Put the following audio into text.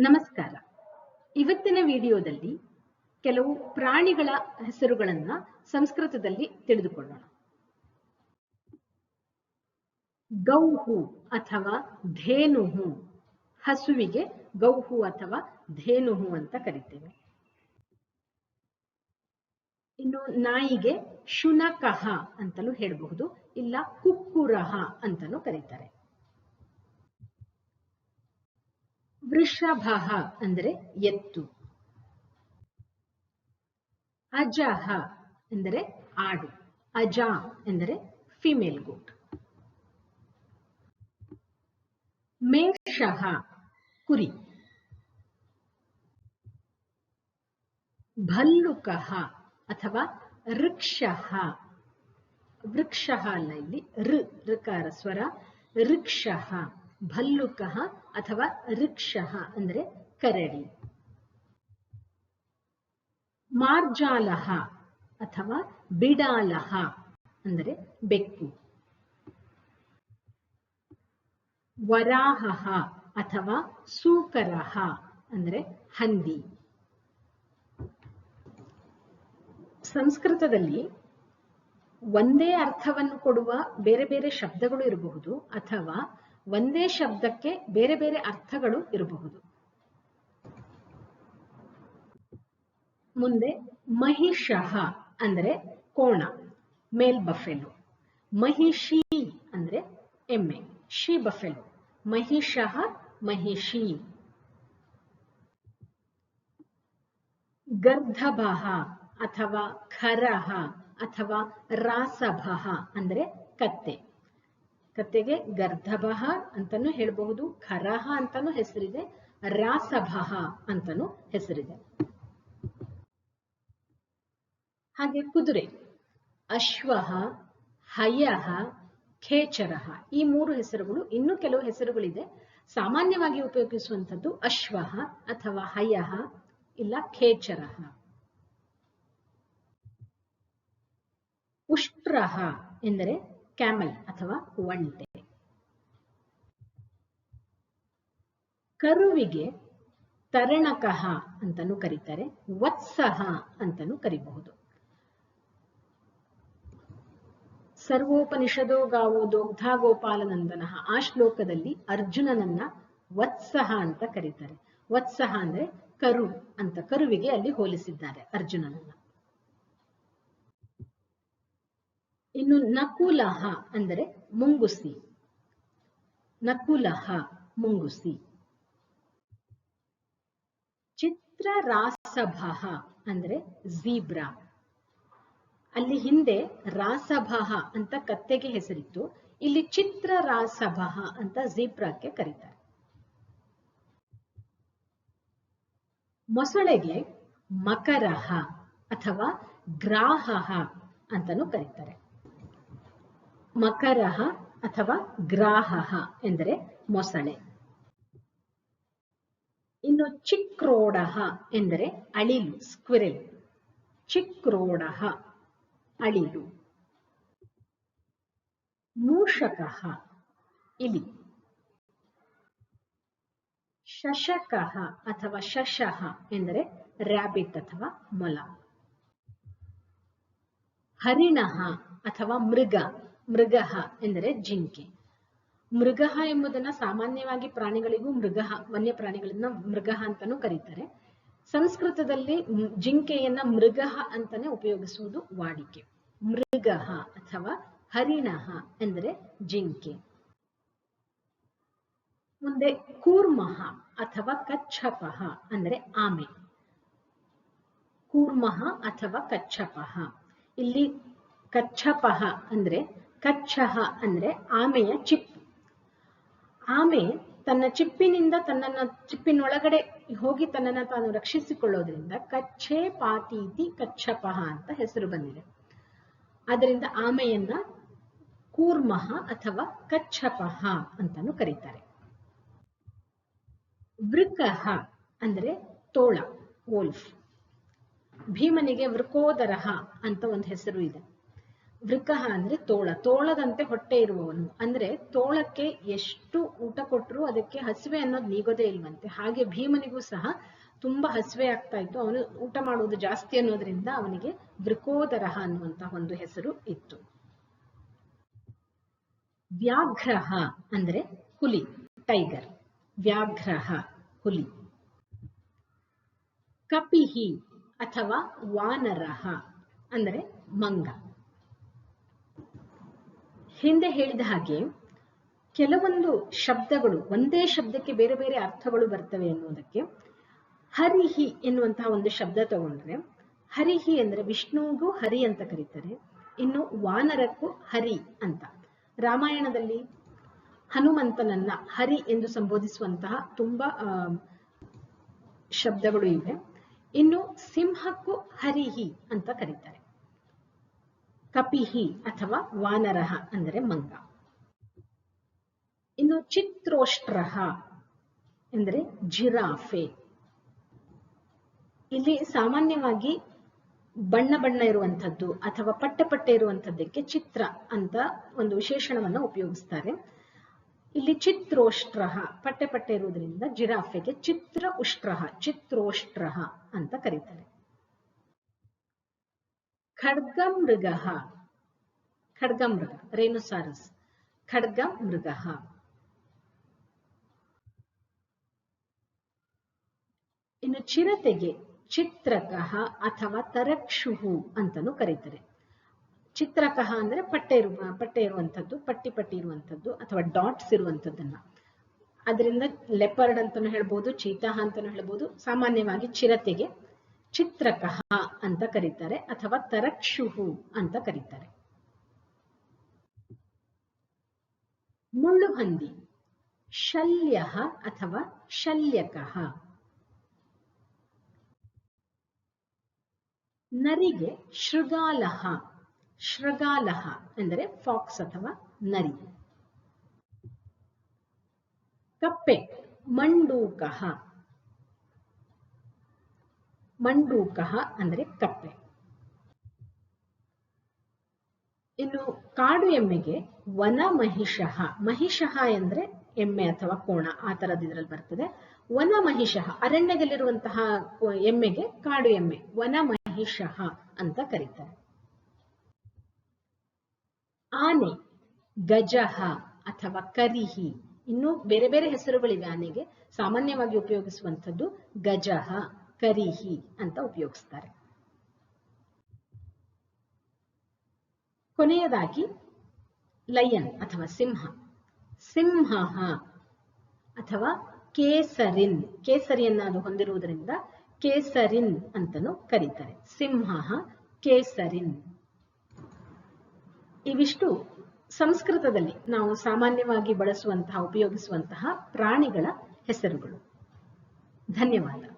ನಮಸ್ಕಾರ. ಇವತ್ತಿನ ವಿಡಿಯೋದಲ್ಲಿ ಕೆಲವು ಪ್ರಾಣಿಗಳ ಹೆಸರುಗಳನ್ನ ಸಂಸ್ಕೃತದಲ್ಲಿ ತಿಳಿದುಕೊಳ್ಳೋಣ. ಗೌಹು ಅಥವಾ ಧೇನುಹು. ಹಸುವಿಗೆ ಗೌಹು ಅಥವಾ ಧೇನುಹು ಅಂತ ಕರಿತೇವೆ. ಇನ್ನು ನಾಯಿಗೆ ಶುನಕಹ ಅಂತಲೂ ಹೇಳಬಹುದು, ಇಲ್ಲ ಕುಕ್ಕುರಹ ಅಂತಲೂ ಕರೀತಾರೆ. ವೃಷಭ ಅಂದರೆ ಎತ್ತು. ಅಜಹ ಎಂದರೆ ಆಡು. ಅಜ ಎಂದರೆ ಫಿಮೇಲ್ ಗೋಟ್ ಮೇಷಃ ಕುರಿ. ಭಲ್ಲುಕಃ ಅಥವಾ ಋಕ್ಷಃ ವೃಕ್ಷ ಅಲ್ಲ ಇಲ್ಲಿ ಋ ಋಕಾರ ಸ್ವರ. ಋಕ್ಷಃ ಭಲ್ಲುಕಃ ಅಥವಾ ರಿಕ್ಷ ಅಂದ್ರೆ ಕರಡಿ. ಮಾರ್ಜಾಲಹ ಅಥವಾ ಬಿಡಾಲಹ ಅಂದರೆ ಬೆಕ್ಕು. ವರಾಹ ಅಥವಾ ಸೂಕರಹ ಅಂದರೆ ಹಂದಿ. ಸಂಸ್ಕೃತದಲ್ಲಿ ಒಂದೇ ಅರ್ಥವನ್ನು ಕೊಡುವ ಬೇರೆ ಬೇರೆ ಶಬ್ದಗಳು ಇರಬಹುದು ಅಥವಾ ಒಂದೇ ಶಬ್ದಕ್ಕೆ ಬೇರೆ ಬೇರೆ ಅರ್ಥಗಳು ಇರಬಹುದು. ಮುಂದೆ ಮಹಿಷಃ ಅಂದ್ರೆ ಕೋಣ, ಮೇಲ್ ಬಫೆಲು. ಮಹಿಷಿ ಅಂದ್ರೆ ಎಮ್ಮೆ, ಶಿ ಬಫೆಲು. ಮಹಿಷಃ ಮಹಿಷಿ. ಗರ್ಧಭಃ ಅಥವಾ ಖರಹ ಅಥವಾ ರಾಸಭಃ ಅಂದ್ರೆ ಕತ್ತೆ. ಕತ್ತೆಗೆ ಗರ್ಧಭ ಅಂತಾನೂ ಹೇಳಬಹುದು, ಖರಹ ಅಂತಾನೂ ಹೆಸರಿದೆ, ರಾಸಭಹ ಅಂತಾನೂ ಹೆಸರಿದೆ. ಹಾಗೆ ಕುದುರೆ, ಅಶ್ವಹ ಹಯ ಖೇಚರ ಈ ಮೂರು ಹೆಸರುಗಳು ಇನ್ನೂ ಕೆಲವು ಹೆಸರುಗಳಿದೆ. ಸಾಮಾನ್ಯವಾಗಿ ಉಪಯೋಗಿಸುವಂಥದ್ದು ಅಶ್ವಹ ಅಥವಾ ಹಯ ಇಲ್ಲ ಖೇಚರಹ. ಉಷ್ಟ್ರಹ ಎಂದರೆ ಕ್ಯಾಮಲ್ ಅಥವಾ ಒಂಟೆ ಕರುವಿಗೆ ತರಣಕಹ ಅಂತಾನೂ ಕರೀತಾರೆ, ವತ್ಸಹ ಅಂತಾನೂ ಕರಿಬಹುದು. ಸರ್ವೋಪನಿಷದೋ ಗಾವೋ ದೋಗ್ಧ ಗೋಪಾಲನಂದನಃ ಆ ಶ್ಲೋಕದಲ್ಲಿ ಅರ್ಜುನನನ್ನ ವತ್ಸಹ ಅಂತ ಕರೀತಾರೆ. ವತ್ಸಹ ಅಂದ್ರೆ ಕರು ಅಂತ ಕರುವಿಗೆ ಅಲ್ಲಿ ಹೋಲಿಸಿದ್ದಾರೆ ಅರ್ಜುನನನ್ನ. ಇನ್ನು ನಕುಲಹ ಅಂದರೆ ಮುಂಗುಸಿ. ನಕುಲಹ, ಮುಂಗುಸಿ. ಚಿತ್ರರಾಸಭಃ ಅಂದ್ರೆ ಝೀಬ್ರಾ. ಅಲ್ಲಿ ಹಿಂದೆ ರಾಸಭಹ ಅಂತ ಕತ್ತೆಗೆ ಹೆಸರಿತ್ತು. ಇಲ್ಲಿ ಚಿತ್ರರಾಸಭಃ ಅಂತ ಝೀಬ್ರಾಕ್ಕೆ ಕರೀತಾರೆ. ಮೊಸಳೆಗೆ ಮಕರಹ ಅಥವಾ ಗ್ರಾಹ ಅಂತಾನೂ ಕರೀತಾರೆ. ಮಕರಹ ಅಥವಾ ಗ್ರಾಹಹ ಎಂದರೆ ಮೊಸಳೆ. ಇನ್ನು ಚಿಕ್ರೋಡಹ ಎಂದರೆ ಅಳಿಲು, ಸ್ಕ್ವಿರೆಲ್. ಚಿಕ್ರೋಡಹ, ಅಳಿಲು. ಮೂಷಕ ಇಲಿ. ಶಶಕ ಅಥವಾ ಶಶಃ ಎಂದರೆ ರ್ಯಾಬಿಟ್ ಅಥವಾ ಮೊಲ. ಹರಿಣಃ ಅಥವಾ ಮೃಗ ಮೃಗಃ ಎಂದರೆ ಜಿಂಕೆ. ಮೃಗಃ ಎಂಬುದನ್ನ ಸಾಮಾನ್ಯವಾಗಿ ಪ್ರಾಣಿಗಳಿಗೂ ಮೃಗ ವನ್ಯ ಪ್ರಾಣಿಗಳನ್ನ ಮೃಗ ಅಂತಾನೂ ಕರೀತಾರೆ. ಸಂಸ್ಕೃತದಲ್ಲಿ ಜಿಂಕೆಯನ್ನ ಮೃಗ ಅಂತಾನೆ ಉಪಯೋಗಿಸುವುದು ವಾಡಿಕೆ. ಮೃಗ ಅಥವಾ ಹರಿಣಃ ಎಂದರೆ ಜಿಂಕೆ. ಮುಂದೆ ಕೂರ್ಮಃ ಅಥವಾ ಕಚ್ಚಪಃ ಅಂದರೆ ಆಮೆ. ಕೂರ್ಮಃ ಅಥವಾ ಕಚ್ಚಪಃ ಇಲ್ಲಿ ಕಚ್ಚಪಃ ಅಂದ್ರೆ ಕಚ್ಚಹ ಅಂದ್ರೆ ಆಮೆಯ ಚಿಪ್ಪು. ಆಮೆ ತನ್ನ ಚಿಪ್ಪಿನಿಂದ ತನ್ನನ್ನ ಚಿಪ್ಪಿನೊಳಗಡೆ ಹೋಗಿ ತನ್ನನ್ನ ತಾನು ರಕ್ಷಿಸಿಕೊಳ್ಳೋದ್ರಿಂದ ಕಚ್ಚೆ ಪಾತೀತಿ ಕಚ್ಚಪಹ ಅಂತ ಹೆಸರು ಬಂದಿದೆ. ಅದರಿಂದ ಆಮೆಯನ್ನ ಕೂರ್ಮಹ ಅಥವಾ ಕಚ್ಚಪಹ ಅಂತಾನು ಕರೀತಾರೆ. ವೃಕಹ ಅಂದ್ರೆ ತೋಳ ವೋಲ್ಫ್ ಭೀಮನಿಗೆ ವೃಕೋದರಹ ಅಂತ ಒಂದು ಹೆಸರು ಇದೆ. ವೃಕಃ ಅಂದ್ರೆ ತೋಳ, ತೋಳದಂತೆ ಹೊಟ್ಟೆ ಇರುವವನು. ಅಂದ್ರೆ ತೋಳಕ್ಕೆ ಎಷ್ಟು ಊಟ ಕೊಟ್ಟರು ಅದಕ್ಕೆ ಹಸಿವೆ ಅನ್ನೋದು ನೀಗೋದೇ ಇಲ್ವಂತೆ. ಹಾಗೆ ಭೀಮನಿಗೂ ಸಹ ತುಂಬಾ ಹಸಿವೆ ಆಗ್ತಾ ಇತ್ತು. ಅವನು ಊಟ ಮಾಡುವುದು ಜಾಸ್ತಿ ಅನ್ನೋದ್ರಿಂದ ಅವನಿಗೆ ವೃಕೋದರಹ ಅನ್ನುವಂತಹ ಒಂದು ಹೆಸರು ಇತ್ತು. ವ್ಯಾಘ್ರಹ ಅಂದ್ರೆ ಹುಲಿ, ಟೈಗರ್. ವ್ಯಾಘ್ರಹ, ಹುಲಿ. ಕಪಿಹಿ ಅಥವಾ ವಾನರಹ ಅಂದ್ರೆ ಮಂಗ. ಹಿಂದೆ ಹೇಳಿದ ಹಾಗೆ ಕೆಲವೊಂದು ಶಬ್ದಗಳು ಒಂದೇ ಶಬ್ದಕ್ಕೆ ಬೇರೆ ಬೇರೆ ಅರ್ಥಗಳು ಬರ್ತವೆ ಎನ್ನುವುದಕ್ಕೆ ಹರಿಹಿ ಎನ್ನುವಂತಹ ಒಂದು ಶಬ್ದ ತಗೊಂಡ್ರೆ ಹರಿಹಿ ಅಂದ್ರೆ ವಿಷ್ಣುವಿಗೂ ಹರಿ ಅಂತ ಕರೀತಾರೆ. ಇನ್ನು ವಾನರಕ್ಕೂ ಹರಿ ಅಂತ. ರಾಮಾಯಣದಲ್ಲಿ ಹನುಮಂತನನ್ನ ಹರಿ ಎಂದು ಸಂಬೋಧಿಸುವಂತಹ ತುಂಬಾ ಶಬ್ದಗಳು ಇವೆ. ಇನ್ನು ಸಿಂಹಕ್ಕೂ ಹರಿಹಿ ಅಂತ ಕರೀತಾರೆ. ಕಪಿಹಿ ಅಥವಾ ವಾನರಹ ಅಂದರೆ ಮಂಗ. ಇನ್ನು ಚಿತ್ರೋಷ್ಟ್ರಹ ಎಂದರೆ ಜಿರಾಫೆ. ಇಲ್ಲಿ ಸಾಮಾನ್ಯವಾಗಿ ಬಣ್ಣ ಬಣ್ಣ ಇರುವಂಥದ್ದು ಅಥವಾ ಪಟ್ಟೆ ಪಟ್ಟೆ ಇರುವಂಥದ್ದಕ್ಕೆ ಚಿತ್ರ ಅಂತ ಒಂದು ವಿಶೇಷಣವನ್ನು ಉಪಯೋಗಿಸ್ತಾರೆ. ಇಲ್ಲಿ ಚಿತ್ರೋಷ್ಟ್ರಹ, ಪಟ್ಟೆ ಪಟ್ಟೆ ಇರುವುದರಿಂದ ಜಿರಾಫೆಗೆ ಚಿತ್ರ ಉಷ್ಟ್ರಹ, ಚಿತ್ರೋಷ್ಟ್ರಹ ಅಂತ ಕರೀತಾರೆ. ಖಡ್ಗಮೃಗ ಖಡ್ಗಮೃಗ ರೇನುಸಾರಸ್ ಖಡ್ಗಮೃಗ ಇನ್ನು ಚಿರತೆಗೆ ಚಿತ್ರಕಃ ಅಥವಾ ತರಕ್ಷುಹು ಅಂತಲೂ ಕರೀತಾರೆ. ಚಿತ್ರಕಃ ಅಂದ್ರೆ ಪಟ್ಟೆ ಇರುವ ಪಟ್ಟೆ ಇರುವಂಥದ್ದು, ಪಟ್ಟಿ ಪಟ್ಟಿ ಇರುವಂಥದ್ದು ಅಥವಾ ಡಾಟ್ಸ್ ಇರುವಂಥದ್ದನ್ನ. ಅದರಿಂದ ಲೆಪರ್ಡ್ ಅಂತಾನೂ ಹೇಳ್ಬೋದು ಚೀತಾ ಅಂತಾನೂ ಹೇಳ್ಬೋದು, ಸಾಮಾನ್ಯವಾಗಿ ಚಿರತೆಗೆ ಚಿತ್ರಕಃ ಅಂತ ಕರೀತಾರೆ ಅಥವಾ ತರಕ್ಷುಹು ಅಂತ ಕರೀತಾರೆ. ಮುಳ್ಳುಹಂದಿ, ಶಲ್ಯ ಅಥವಾ ಶಲ್ಯಕಃ. ನರಿಗೆ ಶೃಗಾಲಹ ಶೃಗಾಲಹ ಅಂದರೆ ಫಾಕ್ಸ್ ಅಥವಾ ನರಿ. ಕಪ್ಪೆ, ಮಂಡೂಕಃ. ಮಂಡೂಕಃ ಅಂದರೆ ಕಪ್ಪೆ. ಇನ್ನು ಕಾಡು ಎಮ್ಮೆಗೆ ವನ ಮಹಿಷಃ ಮಹಿಷಃ ಎಂದ್ರೆ ಎಮ್ಮೆ ಅಥವಾ ಕೋಣ, ಆ ತರದ್ ಇದ್ರಲ್ಲಿ ಬರ್ತದೆ. ವನ ಮಹಿಷಃ, ಅರಣ್ಯದಲ್ಲಿರುವಂತಹ ಎಮ್ಮೆಗೆ ಕಾಡು ಎಮ್ಮೆ, ವನ ಮಹಿಷಃ ಅಂತ ಕರೀತಾರೆ. ಆನೆ ಗಜಹ ಅಥವಾ ಕರಿಹಿ, ಇನ್ನು ಬೇರೆ ಬೇರೆ ಹೆಸರುಗಳಿವೆ ಆನೆಗೆ, ಸಾಮಾನ್ಯವಾಗಿ ಉಪಯೋಗಿಸುವಂಥದ್ದು ಗಜಹ ಕರಿಹಿ ಅಂತ ಉಪಯೋಗಿಸ್ತಾರೆ. ಕೊನೆಯದಾಗಿ ಲಯನ್ ಅಥವಾ ಸಿಂಹ. ಸಿಂಹ ಅಥವಾ ಕೇಸರಿನ್. ಕೇಸರಿಯನ್ನ ಅದು ಹೊಂದಿರುವುದರಿಂದ ಕೇಸರಿನ್ ಅಂತಲೂ ಕರೀತಾರೆ. ಸಿಂಹ ಕೇಸರಿನ್. ಇವಿಷ್ಟು ಸಂಸ್ಕೃತದಲ್ಲಿ ನಾವು ಸಾಮಾನ್ಯವಾಗಿ ಬಳಸುವಂತಹ, ಉಪಯೋಗಿಸುವಂತಹ ಪ್ರಾಣಿಗಳ ಹೆಸರುಗಳು. ಧನ್ಯವಾದ.